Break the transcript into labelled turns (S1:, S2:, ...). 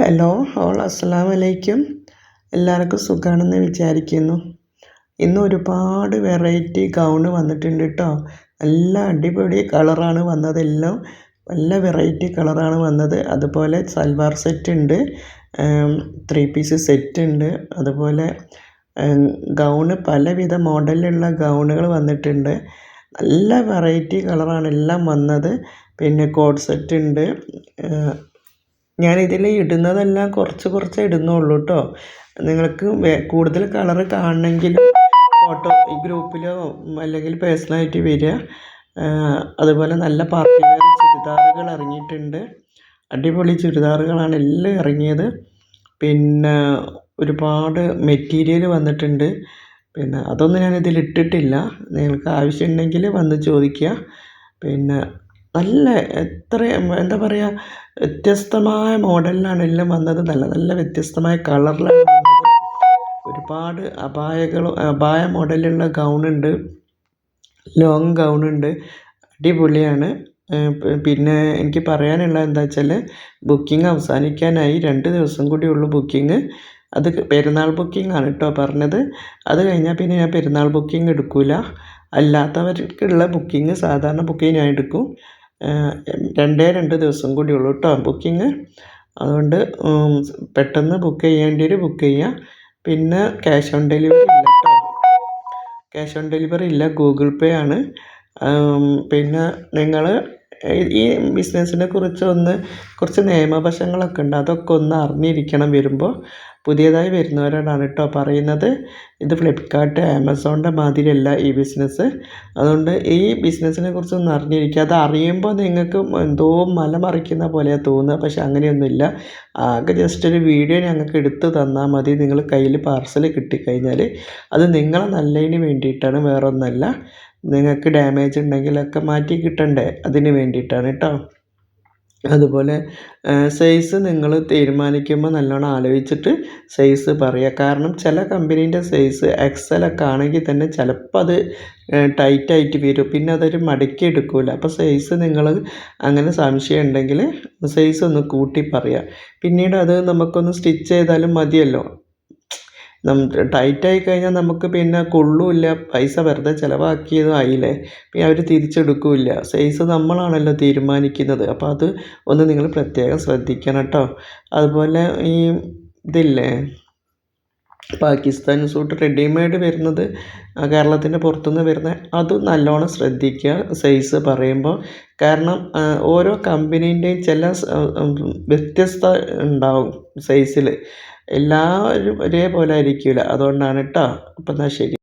S1: Hello all അസ്സാം വലൈക്കും എല്ലാവർക്കും സുഖമാണെന്ന് വിചാരിക്കുന്നു. ഇന്ന് ഒരുപാട് വെറൈറ്റി ഗൗൺ വന്നിട്ടുണ്ട് കേട്ടോ നല്ല അടിപൊളി കളറാണ് വന്നതെല്ലാം. നല്ല വെറൈറ്റി കളറാണ് വന്നത്. അതുപോലെ സൽവാർ സെറ്റ് ഉണ്ട് ത്രീ പീസ് സെറ്റ് ഉണ്ട് അതുപോലെ ഗൗണ് പലവിധ മോഡലിലുള്ള ഗൗണുകൾ വന്നിട്ടുണ്ട്. നല്ല വെറൈറ്റി കളറാണ് എല്ലാം വന്നത്. പിന്നെ കോഡ് സെറ്റ് ഉണ്ട് ഞാനിതിൽ ഇടുന്നതെല്ലാം കുറച്ച് കുറച്ചേ ഇടുന്നുള്ളൂ കേട്ടോ നിങ്ങൾക്ക് കൂടുതൽ കളറ് കാണണമെങ്കിൽ ഫോട്ടോ ഈ ഗ്രൂപ്പിലോ അല്ലെങ്കിൽ പേഴ്സണലായിട്ട് വരിക. അതുപോലെ നല്ല പാർട്ടി വെയർ ചുരിദാറുകൾ ഇറങ്ങിയിട്ടുണ്ട്. അടിപൊളി ചുരിദാറുകളാണ് എല്ലാം ഇറങ്ങിയത്. പിന്നെ ഒരുപാട് മെറ്റീരിയൽ വന്നിട്ടുണ്ട്. പിന്നെ അതൊന്നും ഞാനിതിൽ ഇട്ടിട്ടില്ല. നിങ്ങൾക്ക് ആവശ്യമുണ്ടെങ്കിൽ വന്ന് ചോദിക്കുക. പിന്നെ നല്ല എത്ര എന്താ പറയുക വ്യത്യസ്തമായ മോഡലിലാണ് എല്ലാം വന്നത്. നല്ല നല്ല വ്യത്യസ്തമായ കളറിലാണ് വന്നത്. ഒരുപാട് അപായകൾ അപായ മോഡലുള്ള ഗൗണുണ്ട് ലോങ് ഗൗണുണ്ട് അടിപൊളിയാണ്. പിന്നെ എനിക്ക് പറയാനുള്ള എന്താ വെച്ചാൽ ബുക്കിംഗ് അവസാനിക്കാനായി രണ്ട് ദിവസം കൂടി ഉള്ളു ബുക്കിംഗ്. അത് പെരുന്നാൾ ബുക്കിംഗ് ആണ് കേട്ടോ പറഞ്ഞത്. അത് കഴിഞ്ഞാൽ പിന്നെ ഞാൻ പെരുന്നാൾ ബുക്കിംഗ് എടുക്കില്ല അല്ലാത്തവർക്കുള്ള ബുക്കിംഗ് സാധാരണ ബുക്കിംഗ് ഞാൻ എടുക്കും. രണ്ടേ രണ്ട് ദിവസം കൂടി ഉള്ളൂ കേട്ടോ ബുക്കിംഗ് അതുകൊണ്ട് പെട്ടെന്ന് ബുക്ക് ചെയ്യേണ്ടവർ ബുക്ക് ചെയ്യുക പിന്നെ ക്യാഷ് ഓൺ ഡെലിവറി ഇല്ല കേട്ടോ. ക്യാഷ് ഓൺ ഡെലിവറി ഇല്ല ഗൂഗിൾ പേ ആണ്. പിന്നെ നിങ്ങൾ ഈ ബിസിനസ്സിനെ കുറിച്ച് ഒന്ന് കുറച്ച് നിയമവശങ്ങളൊക്കെ ഉണ്ട്. അതൊക്കെ ഒന്ന് അറിഞ്ഞിരിക്കണം വരുമ്പോൾ. പുതിയതായി വരുന്നവരോടാണ് കേട്ടോ പറയുന്നത്. ഇത് ഫ്ലിപ്കാർട്ട് ആമസോണിന്റെ മാതിരിയല്ല ഈ ബിസിനസ് അതുകൊണ്ട് ഈ ബിസിനസ്സിനെ കുറിച്ചൊന്നും അറിഞ്ഞിരിക്കുക. അത് അറിയുമ്പോൾ നിങ്ങൾക്ക് എന്തോ മല മറിക്കുന്ന പോലെയാണ് തോന്നുക. പക്ഷെ അങ്ങനെയൊന്നുമില്ല. ആകെ ജസ്റ്റ് ഒരു വീഡിയോ ഞങ്ങൾക്ക് എടുത്ത് തന്നാൽ മതി. നിങ്ങൾ കയ്യിൽ പാർസൽ കിട്ടിക്കഴിഞ്ഞാൽ. അത് നിങ്ങളെ നല്ലതിന് വേണ്ടിയിട്ടാണ്. വേറൊന്നല്ല. നിങ്ങൾക്ക് ഡാമേജ് ഉണ്ടെങ്കിലൊക്കെ മാറ്റി കിട്ടണ്ടേ? അതിന് വേണ്ടിയിട്ടാണ് കേട്ടോ. അതുപോലെ സൈസ് നിങ്ങൾ തീരുമാനിക്കുമ്പോൾ നല്ലോണം ആലോചിച്ചിട്ട് സൈസ് പറയുക. കാരണം ചില കമ്പനീന്റെ സൈസ് എക്സലൊക്കെ ആണെങ്കിൽ തന്നെ ചിലപ്പോൾ അത് ടൈറ്റായിട്ട് വരും. പിന്നെ അതൊരു മടക്കി എടുക്കില്ല അപ്പോൾ സൈസ് നിങ്ങൾ അങ്ങനെ സംശയം ഉണ്ടെങ്കിൽ സൈസ് ഒന്ന് കൂട്ടി പറയുക. പിന്നീട് അത് നമുക്കൊന്ന് സ്റ്റിച്ച് ചെയ്താലും മതിയല്ലോ. ടൈറ്റായി കഴിഞ്ഞാൽ നമുക്ക് പിന്നെ കൊള്ളില്ല. പൈസ വെറുതെ ചിലവാക്കിയതും ആയില്ലേ? പിന്നെ അവർ തിരിച്ചെടുക്കില്ല. സൈസ് നമ്മളാണല്ലോ തീരുമാനിക്കുന്നത്. അപ്പോൾ അത് ഒന്ന് നിങ്ങൾ പ്രത്യേകം ശ്രദ്ധിക്കണം കേട്ടോ അതുപോലെ ഈ ഇതില്ലേ? പാകിസ്ഥാൻ സൂട്ട് റെഡിമെയ്ഡ് വരുന്നത് കേരളത്തിന്റെ പുറത്തുനിന്ന് വരുന്നത് അത് നല്ലോണം ശ്രദ്ധിക്കുക. സൈസ് പറയുമ്പോൾ കാരണം ഓരോ കമ്പനീന്റെയും ചില വ്യത്യസ്ത ഉണ്ടാവും സൈസിൽ എല്ലാവരും ഒരേപോലെ ആയിരിക്കില്ല അതുകൊണ്ടാണ് കേട്ടോ അപ്പം എന്നാൽ ശരി.